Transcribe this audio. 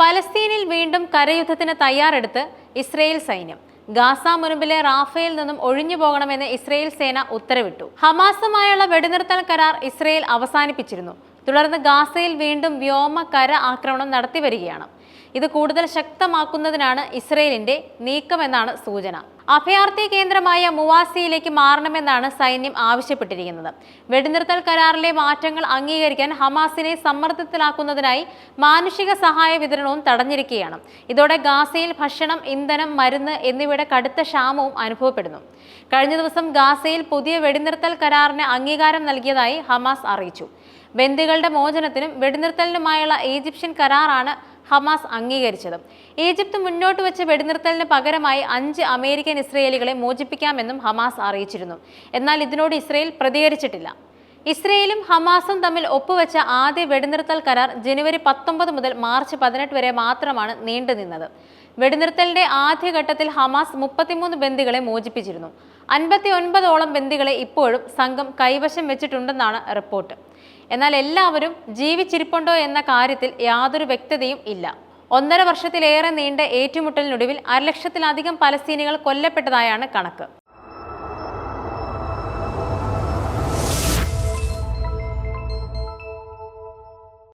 പലസ്തീനിൽ വീണ്ടും കരയുദ്ധത്തിന് തയ്യാറെടുത്ത് ഇസ്രയേൽ സൈന്യം. ഗാസ മുൻപിലെ റാഫയിൽ നിന്നും ഒഴിഞ്ഞു പോകണമെന്ന് ഇസ്രയേൽ സേന ഉത്തരവിട്ടു. ഹമാസുമായുള്ള വെടിനിർത്തൽ കരാർ ഇസ്രയേൽ അവസാനിപ്പിച്ചിരുന്നു. തുടർന്ന് ഗാസയിൽ വീണ്ടും വ്യോമ കര ആക്രമണം നടത്തി വരികയാണ് ഇത് കൂടുതൽ ശക്തമാക്കുന്നതിനാണ് ഇസ്രയേലിന്റെ നീക്കമെന്നാണ് സൂചന. അഭയാർത്ഥി കേന്ദ്രമായ മുവാസിയിലേക്ക് മാറണമെന്നാണ് സൈന്യം ആവശ്യപ്പെട്ടിരിക്കുന്നത്. വെടിനിർത്തൽ കരാറിലെ മാറ്റങ്ങൾ അംഗീകരിക്കാൻ ഹമാസിനെ സമ്മർദ്ദത്തിലാക്കുന്നതിനായി മാനുഷിക സഹായ വിതരണവും തടഞ്ഞിരിക്കുകയാണ്. ഇതോടെ ഗാസയിൽ ഭക്ഷണം ഇന്ധനം മരുന്ന് എന്നിവയുടെ കടുത്ത ക്ഷാമവും അനുഭവപ്പെടുന്നു. കഴിഞ്ഞ ദിവസം ഗാസയിൽ പുതിയ വെടിനിർത്തൽ കരാറിന് അംഗീകാരം നൽകിയതായി ഹമാസ് അറിയിച്ചു. ബന്ദികളുടെ മോചനത്തിനും വെടിനിർത്തലിനുമായുള്ള ഈജിപ്ഷ്യൻ കരാറാണ് ഹമാസ് അംഗീകരിച്ചത്. ഈജിപ്ത് മുന്നോട്ട് വെച്ച വെടിനിർത്തലിന് പകരമായി അഞ്ച് അമേരിക്കൻ ഇസ്രയേലികളെ മോചിപ്പിക്കാമെന്നും ഹമാസ് അറിയിച്ചിരുന്നു. എന്നാൽ ഇതിനോട് ഇസ്രയേൽ പ്രതികരിച്ചിട്ടില്ല. ഇസ്രയേലും ഹമാസും തമ്മിൽ ഒപ്പുവെച്ച ആദ്യ വെടിനിർത്തൽ കരാർ ജനുവരി പത്തൊമ്പത് മുതൽ മാർച്ച് പതിനെട്ട് വരെ മാത്രമാണ് നീണ്ടുനിന്നത് വെടിനിർത്തലിന്റെ ആദ്യഘട്ടത്തിൽ ഹമാസ് മുപ്പത്തിമൂന്ന് ബന്ദികളെ മോചിപ്പിച്ചിരുന്നു. അൻപത്തി ഒൻപതോളം ബന്ദികളെ ഇപ്പോഴും സംഘം കൈവശം വെച്ചിട്ടുണ്ടെന്നാണ് റിപ്പോർട്ട്. എന്നാൽ എല്ലാവരും ജീവിച്ചിരിപ്പുണ്ടോ എന്ന കാര്യത്തിൽ യാതൊരു വ്യക്തതയും ഇല്ല. ഒന്നര വർഷത്തിലേറെ നീണ്ട ഏറ്റുമുട്ടലിനൊടുവിൽ അരലക്ഷത്തിലധികം പലസ്തീനികൾ കൊല്ലപ്പെട്ടതായാണ് കണക്ക്.